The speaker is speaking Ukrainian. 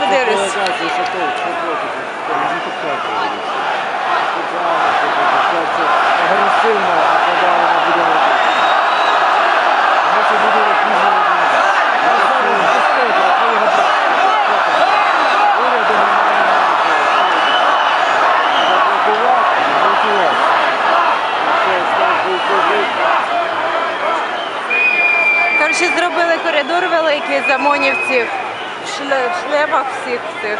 подивлюсь. Делегації, що підказували. Спеціально, що це агресивно нападали на будинок. Пізно Коротше, зробили коридор великий замонівців шлемах всіх цих.